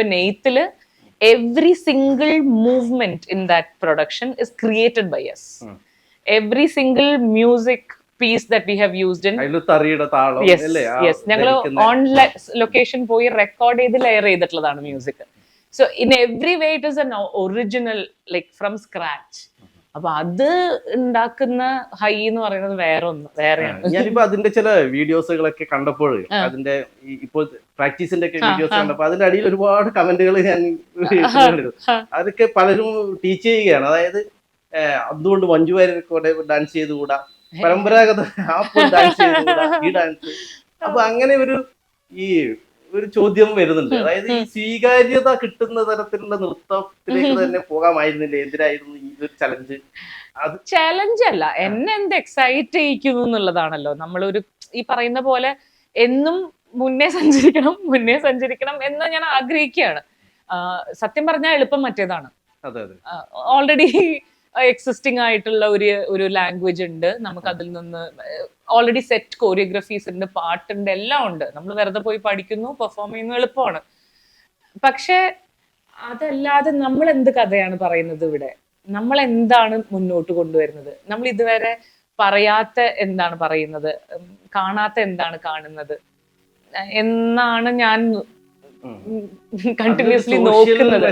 ഇപ്പൊ നെയ്ത്തിൽ every single movement in that production is created by us every single music piece that we have used in yes ഞങ്ങൾ online on location പോയി record ചെയ്ത് layer ചെയ്തിട്ടുള്ളതാണ് music so in every way it is an original like from scratch അപ്പൊ അത് ഉണ്ടാക്കുന്ന high എന്ന് പറയുന്നത് വേറെ ഒന്ന് വേറെയാണ് ഞാനിപ്പോ അതിന്റെ ചില വീഡിയോസുകളൊക്കെ കണ്ടപ്പോൾ അതിന്റെ ഇപ്പോൾ പ്രാക്ടീസിന്റെ ഒക്കെ വീഡിയോസ് കണ്ടപ്പോൾ അതിന്റെ അടിയിൽ ഒരുപാട് കമന്റുകൾ ഞാൻ. അതൊക്കെ പലരും ടീച്ച് ചെയ്യുകയാണ്. അതായത് അതുകൊണ്ട് മഞ്ജു വാര്യർ ഡാൻസ് ചെയ്തുകൂടാ പരമ്പരാഗത ഡാൻസ് ചെയ്തുകൂടാ ഈ ഡാൻസ്. അപ്പൊ അങ്ങനെ ഒരു ഈ ഒരു ചോദ്യം വരുന്നുണ്ട്. അതായത് ഈ സ്വീകാര്യത കിട്ടുന്ന തരത്തിലുള്ള നൃത്തത്തിലേക്ക് തന്നെ പോകാമായിരുന്നില്ല? എന്തിനായിരുന്നു ഈ ഒരു ചലഞ്ച് അത് ചലഞ്ച് അല്ല. എന്നെ എന്ത് എക്സൈറ്റ് ചെയ്യിക്കുന്നു എന്നുള്ളതാണല്ലോ. നമ്മളൊരു ഈ പറയുന്ന പോലെ എന്നും മുന്നേ സഞ്ചരിക്കണം മുന്നേ സഞ്ചരിക്കണം എന്ന് ഞാൻ ആഗ്രഹിക്കുകയാണ്. സത്യം പറഞ്ഞാൽ എളുപ്പം മറ്റേതാണ്. ഓൾറെഡി എക്സിസ്റ്റിംഗ് ആയിട്ടുള്ള ഒരു ഒരു ലാംഗ്വേജ് ഉണ്ട്. നമുക്ക് അതിൽ നിന്ന് ഓൾറെഡി സെറ്റ് കോറിയോഗ്രഫീസ് ഉണ്ട് പാട്ടുണ്ട് എല്ലാം ഉണ്ട്. നമ്മൾ വെറുതെ പോയി പഠിക്കുന്നു പെർഫോം ചെയ്യുന്നു എളുപ്പമാണ്. പക്ഷേ അതല്ലാതെ നമ്മൾ എന്ത് കഥയാണ് പറയുന്നത് ഇവിടെ? നമ്മൾ എന്താണ് മുന്നോട്ട് കൊണ്ടുവരുന്നത്? നമ്മൾ ഇതുവരെ പറയാത്ത എന്താണ് പറയുന്നത്? കാണാത്ത എന്താണ് കാണുന്നത്? എന്നാണ് ഞാൻ കണ്ടിന്യൂസ്ലി നോക്കുന്നത്.